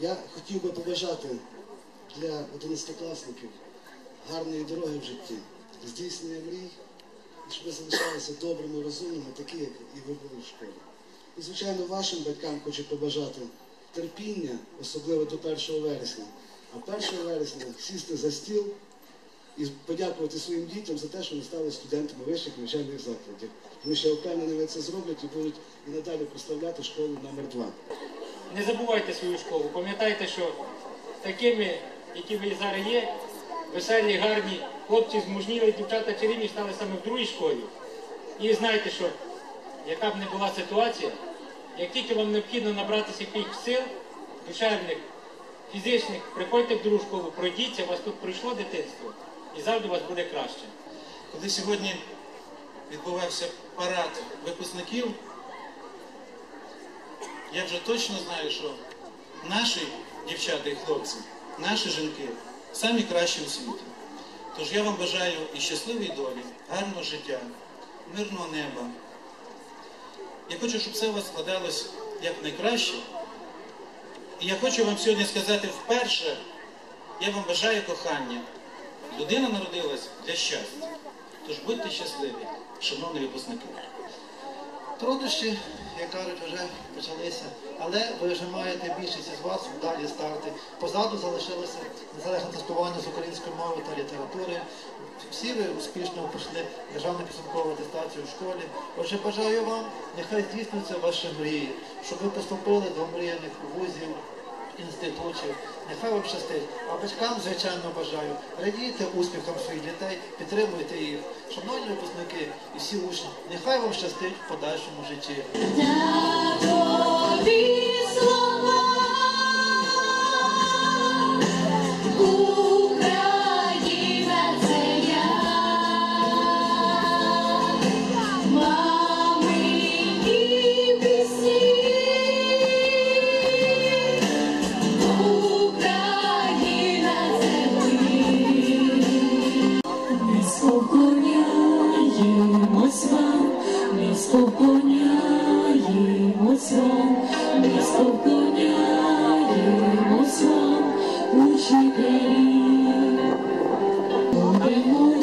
Я хотів би побажати для одинадцятикласників гарної дороги в житті, здійснення мрій, і щоб ви залишалися добрими, розумними, такі, як і ви були в школі. І, звичайно, вашим батькам хочу побажати терпіння, особливо до 1 вересня. А 1 вересня сісти за стіл і подякувати своїм дітям за те, що вони стали студентами вищих навчальних закладів. Тому що я впевнений, вони це зроблять і будуть і надалі проставляти школу номер 2 Не забувайте свою школу. Пам'ятайте, що такими, які ви зараз є, веселі, гарні хлопці змужніли, дівчата чарівні стали саме в другій школі. І знайте, що яка б не була ситуація, як тільки вам необхідно набратися якихось сил, душевних, фізичних, приходьте в другу школу, пройдіться, у вас тут пройшло дитинство, і завжди у вас буде краще. Коли сьогодні відбувався парад випускників, я вже точно знаю, що наші дівчата і хлопці, наші жінки самі кращі у світі. Тож я вам бажаю і щасливої долі, гарного життя, мирного неба. Я хочу, щоб все у вас складалось якнайкраще. І я хочу вам сьогодні сказати вперше, я вам бажаю кохання. Людина народилась для щастя. Тож будьте щасливі, шановні випускники. Труднощі, як кажуть, вже почалися, але ви вже маєте більшість із вас вдалі старти. Позаду залишилося незалежне тестування з української мови та літератури. Всі ви успішно пройшли державну підсумкову атестацію в школі. Отже, бажаю вам, нехай здійснюються ваші мрії, щоб ви поступили до мріяних вузів, інститутів. Нехай вам щастить. А батькам, звичайно, бажаю. Радійте успіхам своїх дітей, підтримуйте їх. Шановні випускники і всі учні, нехай вам щастить в подальшому житті. Христу поклоняємося, Христу поклоняємося, учителі. Будемо